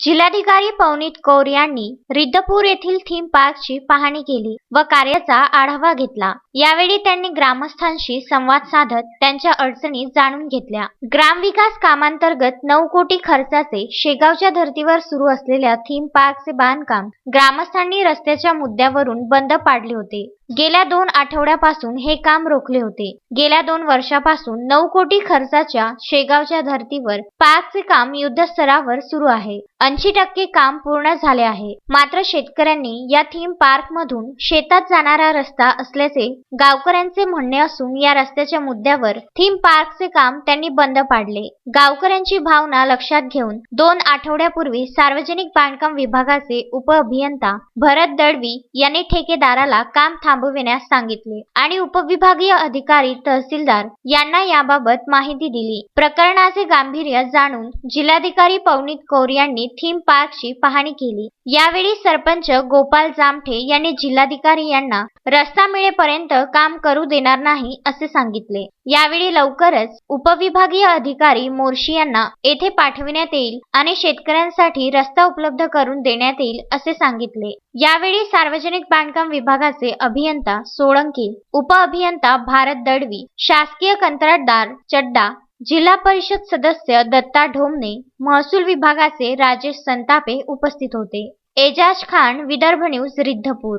जिल्हाधिकारी पवनीत कौर यांनी रिद्धपूर येथील थीम पार्कची पाहणी केली व कार्याचा आढावा घेतला. यावेळी त्यांनी ग्रामस्थांशी संवाद साधत त्यांच्या अडचणी जाणून घेतल्या. ग्रामविकास कामांतर्गत नऊ कोटी खर्चाचे शेगावच्या धर्तीवर सुरू असलेल्या थीम पार्कचे बांधकाम ग्रामस्थांनी रस्त्याच्या मुद्द्यावरून बंद पाडले होते. गेल्या दोन आठवड्यापासून हे काम रोखले होते. गेल्या दोन वर्षापासून नऊ कोटी खर्चाच्या शेगावच्या धर्तीवर पार्कचे काम युद्धस्तरावर सुरू आहे. ऐंशी टक्के काम पूर्ण झाले आहे. मात्र शेतकऱ्यांनी या थीम पार्क मधून शेतात जाणारा रस्ता असल्याचे गावकऱ्यांचे म्हणणे असून या रस्त्याच्या मुद्द्यावर थीम पार्कचे काम त्यांनी बंद पाडले. गावकऱ्यांची भावना लक्षात घेऊन दोन आठवड्यापूर्वी सार्वजनिक बांधकाम विभागाचे उपअभियंता भरत दळवी यांनी ठेकेदाराला काम थांबविण्यास सांगितले आणि उपविभागीय अधिकारी तहसीलदार यांना याबाबत माहिती दिली. प्रकरणाचे गांभीर्य जाणून जिल्हाधिकारी पवनीत कौर यांनी थीम पार्कची पाहणी केली. यावेळी सरपंच गोपाल जामठे यांनी जिल्हाधिकारी यांना रस्ता मिळेपर्यंत काम करू देणार नाही असे सांगितले. यावेळी लवकरच उपविभागीय अधिकारी मोर्शी यांना येथे पाठविण्यात येईल आणि शेतकऱ्यांसाठी रस्ता उपलब्ध करून देण्यात येईल असे सांगितले. यावेळी सार्वजनिक बांधकाम विभागाचे अभियंता सोळंकी उपअभियंता भारत दडवी शासकीय कंत्राटदार चड्डा जिल्हा परिषद सदस्य दत्ता ढोमने महसूल विभागाचे राजेश संतापे उपस्थित होते. एजाज खान विदर्भ न्यूज रिद्धपूर.